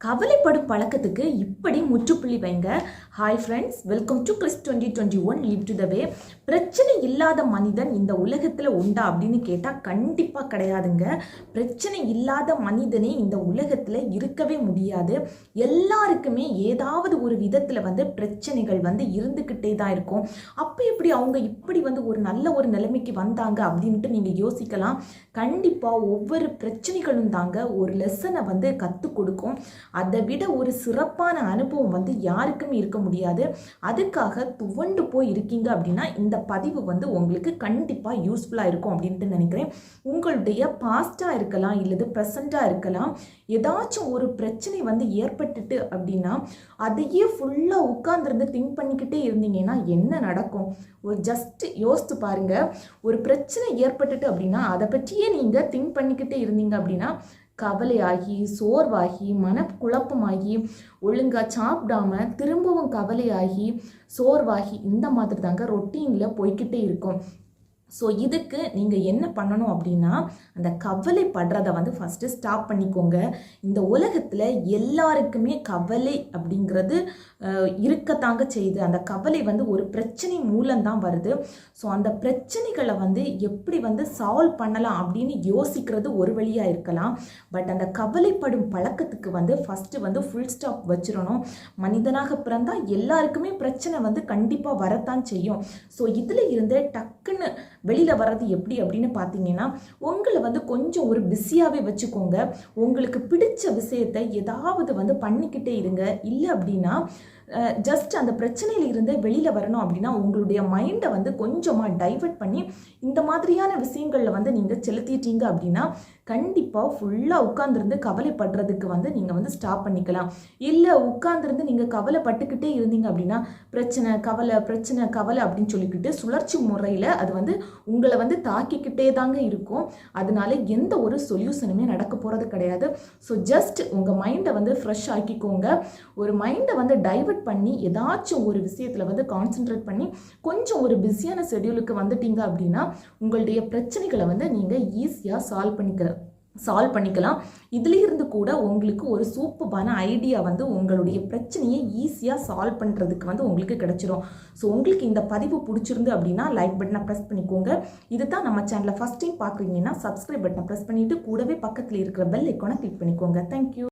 கவலைப்படும் பழக்கத்துக்கு இப்படி முற்றுப்புள்ளி வைங்க. Hi friends welcome to Chris twenty twenty one leave to the way பிரச்சனை இல்லாத மனிதன் இந்த உலகத்தில் உண்டா அப்படின்னு கேட்டால் கண்டிப்பாக கிடையாதுங்க. பிரச்சனை இல்லாத மனிதனே இந்த உலகத்தில் இருக்கவே முடியாது. எல்லாருக்குமே ஏதாவது ஒரு விதத்தில் வந்து பிரச்சனைகள் வந்து இருந்துக்கிட்டே தான் இருக்கும். அப்போ அப்போ எப்படி அவங்க இப்படி வந்து ஒரு நல்ல ஒரு நிலைமைக்கு வந்தாங்க அப்படின்ட்டு நீங்கள் யோசிக்கலாம். கண்டிப்பாக ஒவ்வொரு பிரச்சனைகளும் தாங்க ஒரு லெசனை வந்து கற்றுக் கொடுக்கும். அதை விட ஒரு சிறப்பான அனுபவம் வந்து யாருக்குமே இருக்க முடியாது. அதுக்காக துவண்டு போய் இருக்கீங்க அப்படின்னா இந்த பதிவு வந்து உங்களுக்கு கண்டிப்பாக யூஸ்ஃபுல்லாக இருக்கும் அப்படின்ட்டு நினைக்கிறேன். உங்களுடைய பாஸ்ட்டாக இருக்கலாம் இல்லது ப்ரெசண்ட்டாக இருக்கலாம். ஏதாச்சும் ஒரு பிரச்சனை வந்து ஏற்பட்டுட்டு அப்படின்னா அதையே ஃபுல்லாக உட்காந்துருந்து திங்க் பண்ணிக்கிட்டே இருந்தீங்கன்னா என்ன நடக்கும்? ஒரு ஜஸ்ட் யோசித்து பாருங்க. ஒரு பிரச்சனை ஏற்பட்டுட்டு அப்படின்னா அதை பற்றியே நீங்கள் திங்க் பண்ணிக்கிட்டே இருந்தீங்க அப்படின்னா கவலையாகி சோர்வாகி மனக்குழப்பமாகி ஒழுங்காக சாப்பிடாம திரும்பவும் கவலையாகி சோர்வாகி இந்த மாதிரி தாங்க ரொட்டீனில் போய்கிட்டே இருக்கும். ஸோ இதுக்கு நீங்கள் என்ன பண்ணணும் அப்படின்னா அந்த கவலைப்படுறத வந்து ஃபஸ்ட்டு ஸ்டாப் பண்ணிக்கோங்க. இந்த உலகத்தில் எல்லாருக்குமே கவலை அப்படிங்கிறது இருக்கத்தாங்க செய்யுது. அந்த கவலை வந்து ஒரு பிரச்சனை மூலம்தான் வருது. ஸோ அந்த பிரச்சனைகளை வந்து எப்படி வந்து சால்வ் பண்ணலாம் அப்படின்னு யோசிக்கிறது ஒரு வழியாக இருக்கலாம். பட் அந்த கவலைப்படும் பழக்கத்துக்கு வந்து ஃபஸ்ட்டு வந்து ஃபுல் ஸ்டாப் வச்சிடணும். மனிதனாக பிறந்தால் எல்லாருக்குமே பிரச்சனை வந்து கண்டிப்பாக வரத்தான் செய்யும். ஸோ இதில் இருந்து டக்குன்னு வெளியில் வர்றது எப்படி அப்படின்னு பார்த்தீங்கன்னா உங்களை வந்து கொஞ்சம் ஒரு பிஸியாகவே வச்சுக்கோங்க. உங்களுக்கு பிடிச்ச விஷயத்தை ஏதாவது வந்து பண்ணிக்கிட்டே இருங்க. இல்லை அப்படின்னா ஜஸ்ட் அந்த பிரச்சனையில இருந்து வெளியில் வரணும் அப்படின்னா உங்களுடைய மைண்டை வந்து கொஞ்சமாக டைவர்ட் பண்ணி இந்த மாதிரியான விஷயங்களில் வந்து நீங்கள் செலுத்திட்டீங்க அப்படின்னா கண்டிப்பாக ஃபுல்லாக உட்காந்துருந்து கவலைப்படுறதுக்கு வந்து நீங்கள் வந்து ஸ்டாப் பண்ணிக்கலாம். இல்லை உட்காந்துருந்து நீங்கள் கவலைப்பட்டுக்கிட்டே இருந்தீங்க அப்படின்னா பிரச்சனை கவலை பிரச்சனை கவலை அப்படின்னு சொல்லிக்கிட்டு சுழற்சி முறையில் அது வந்து உங்களை வந்து தாக்கிக்கிட்டே தாங்க இருக்கும். அதனால எந்த ஒரு சொல்யூஷனுமே நடக்க போகிறது கிடையாது. ஸோ ஜஸ்ட் உங்கள் மைண்டை வந்து ஃப்ரெஷ் ஆக்கிக்கோங்க. ஒரு மைண்டை வந்து டைவர்ட் பண்ணி ஏதாச்சும் ஒரு விஷயத்தில் வந்து கான்சென்ட்ரேட் பண்ணி கொஞ்சம் ஒரு பிஸியான ஷெடியூலுக்கு வந்துட்டீங்க அப்படின்னா உங்களுடைய பிரச்சனைகளை வந்து நீங்கள் ஈஸியாக சால்வ் பண்ணிக்கிற சால்வ் பண்ணிக்கலாம். இதுலேருந்து கூட உங்களுக்கு ஒரு சூப்பரான ஐடியா வந்து உங்களுடைய பிரச்சனையை ஈஸியாக சால்வ் பண்ணுறதுக்கு வந்து உங்களுக்கு கிடச்சிரும். ஸோ உங்களுக்கு இந்த பதிவு பிடிச்சிருந்து அப்படின்னா லைக் பட்டனை ப்ரெஸ் பண்ணிக்கோங்க. இது தான் நம்ம சேனலை ஃபஸ்ட் டைம் பார்க்குறீங்கன்னா சப்ஸ்கிரைப் பட்டனை ப்ரெஸ் பண்ணிவிட்டு கூடவே பக்கத்தில் இருக்கிற பெல் ஐக்கானை கிளிக் பண்ணிக்கோங்க. தேங்க்யூ